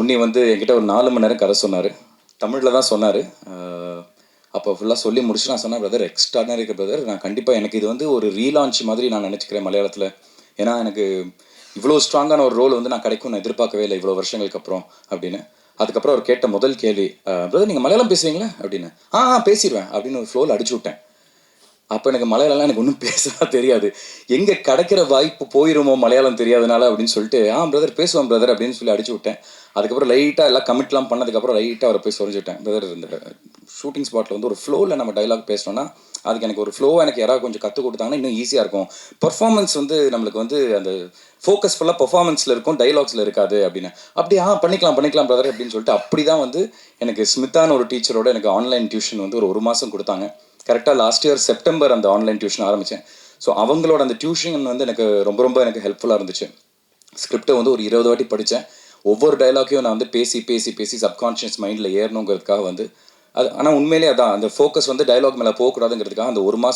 உன்னி வந்து என்கிட்ட ஒரு நாலு மணி நேரம் கதை சொன்னார். தமிழில் தான் சொன்னார். அப்போ ஃபுல்லாக சொல்லி முடிச்சு நான் சொன்னேன் பிரதர் எக்ஸ்ட்ரானரி பிரதர் நான் கண்டிப்பாக எனக்கு இது வந்து ஒரு ரீலான்ச் மாதிரி நான் நினச்சிக்கிறேன் மலையாளத்தில். ஏன்னா எனக்கு இவ்வளோ ஸ்ட்ராங்கான ஒரு ரோல் வந்து நான் கிடைக்கும் நான் எதிர்பார்க்கவே இல்லை இவ்வளோ வருஷங்களுக்கு அப்புறம் அப்படின்னு. அதுக்கப்புறம் அவர் கேட்ட முதல் கேள்வி பிரதர் நீங்கள் மலையாளம் பேசுவீங்களா அப்படின்னு. ஆ ஆ பேசிடுவேன் அப்படின்னு ஒரு ஃப்ளோவில் அடிச்சு விட்டேன். அப்போ எனக்கு மலையாளம்லாம் எனக்கு ஒன்றும் பேசலாம் தெரியாது. எங்கே கிடைக்கிற வாய்ப்பு போயிருமோ மலையாளம் தெரியாதனால அப்படின்னு சொல்லிட்டு ஆ பிரதர் பேசுவான் பிரதர் அப்படின்னு சொல்லி அடிச்சு விட்டேன். அதுக்கப்புறம் லைட்டாக எல்லாம் கமிட்லாம் பண்ணதுக்கப்புறம் லைட்டாக அவரை போய் சொல்லிச்சு பிரதர் இந்த ஷூட்டிங் ஸ்பாட்டில் வந்து ஒரு ஃப்ளோவில் நம்ம டைலாக் பேசணும்னா அதுக்கு எனக்கு ஒரு ஃப்ளோவாக எனக்கு யாராவது கொஞ்சம் கற்றுக் கொடுத்தாங்கன்னா இன்னும் ஈஸியாக இருக்கும். பர்ஃபார்மன்ஸ் வந்து நம்மளுக்கு வந்து அந்த ஃபோக்கஸ் ஃபுல்லாக பர்ஃபார்மன்ஸில் இருக்கும் டைலாக்ஸில் இருக்காது அப்படின்னு. அப்படி ஆ பண்ணிக்கலாம் பண்ணிக்கலாம் பிரதர் அப்படின்னு சொல்லிட்டு அப்படி தான் வந்து எனக்கு ஸ்மித்தான ஒரு டீச்சரோட எனக்கு ஆன்லைன் டியூஷன் வந்து ஒரு ஒரு மாதம் கொடுத்தாங்க. கரெக்டாக லாஸ்ட் இயர் செப்டம்பர் அந்த ஆன்லைன் டியூஷன் ஆரம்பித்தேன் ஸோ அவங்களோட அந்த டியூஷன் வந்து எனக்கு ரொம்ப ரொம்ப எனக்கு ஹெல்ப்ஃபுல்லாக இருந்துச்சு. ஸ்கிரிப்டை வந்து ஒரு இருபது வாட்டி படித்தேன் ஒவ்வொரு டைலாக்கையும் நான் வந்து பேசி பேசி பேசி சப்கான்ஷியஸ் மைண்டில் ஏறணுங்கிறதுக்காக வந்து அது ஆனால் உண்மையிலே அதான் அந்த ஃபோக்கஸ் வந்து டைலாக் மேலே போகக்கூடாதுங்கிறதுக்காக அந்த ஒரு மாதம்